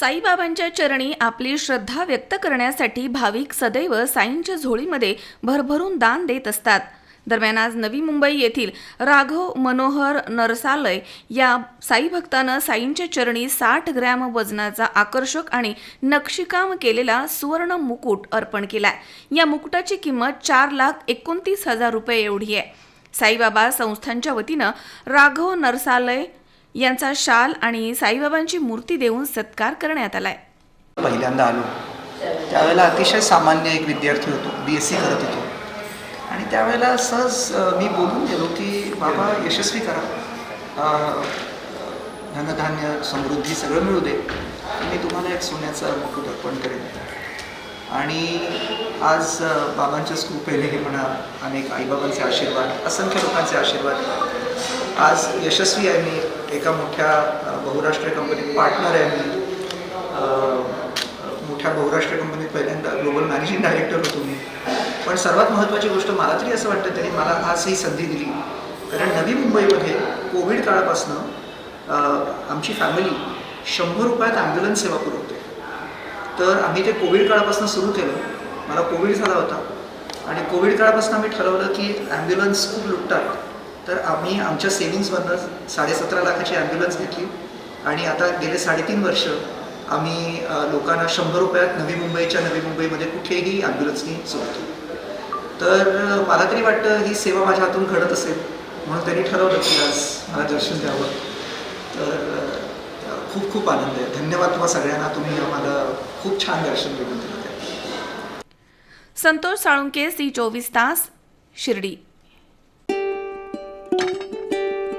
साईबाबांच्या चरणी आपली श्रद्धा व्यक्त करण्यासाठी भाविक सदैव साईंच्या झोळीमध्ये भरभरून दान देत असतात. दरम्यान आज नवी मुंबई येथील राघव मनोहर नरसालय या साई भक्तानं साईंच्या चरणी साठ ग्रॅम वजनाचा आकर्षक आणि नक्षीकाम केलेला सुवर्ण मुकुट अर्पण केलाय. या मुकुटाची किंमत चार लाख एकोणतीस हजार रुपये एवढी आहे. साईबाबा संस्थांच्या वतीनं राघव नरसालय यांचा शाल आणि साईबाबांची मूर्ती देऊन सत्कार करण्यात आलाय. पहिल्यांदा आलो. त्यावेळेला अतिशय सामान्य एक विद्यार्थी होतो बी एस सी करत होतो. आणि त्यावेळेला सहज मी बोलून गेलो की बाबा यशस्वी करा. धनधान्य समृद्धी सगळं मिळू दे. मी तुम्हाला एक सोन्याचा मुकुट अर्पण करेन. आणि आज बाबांच्या कृपेने म्हणा अनेक आईबाबांचे आशीर्वाद असंख्य लोकांचे आशीर्वाद. आज यशस्वी आहे मी. एका मोठ्या बहुराष्ट्रीय कंपनीत पार्टनर आहे मी. मोठ्या बहुराष्ट्रीय कंपनीत पहिल्यांदा ग्लोबल मॅनेजिंग डायरेक्टर होतो मी. पण सर्वात महत्त्वाची गोष्ट मला तरी असं वाटतं त्यांनी मला आज ही संधी दिली. कारण नवी मुंबईमध्ये कोविड काळापासनं आमची फॅमिली शंभर रुपयात ॲम्ब्युलन्स सेवा पुरवते. तर आम्ही ते कोविड काळापासून सुरू केलं. मला कोविड झाला होता. आणि कोविड काळापासून आम्ही ठरवलं की ॲम्ब्युलन्स खूप लुटतात. तर आम्ही आमच्या सेव्हिंग्समधनं साडेसतरा लाखाची ॲम्ब्युलन्स घेतली. आणि आता गेले साडेतीन वर्ष आम्ही लोकांना शंभर रुपयात नवी मुंबईच्या नवी मुंबईमध्ये कुठेही ॲम्ब्युलन्सनी सोडतो. तर मला तरी वाटतं ही सेवा माझ्या हातून घडत असेल म्हणून त्यांनी ठरवलं की आज मला दर्शन द्यावं. तर खूप खूप आनंद आहे. धन्यवाद तुम्हा सगळ्यांना. तुम्ही आम्हाला खूप छान दर्शन देऊन दिलं. संतोष साळुंके सी चोवीस तास शिर्डी.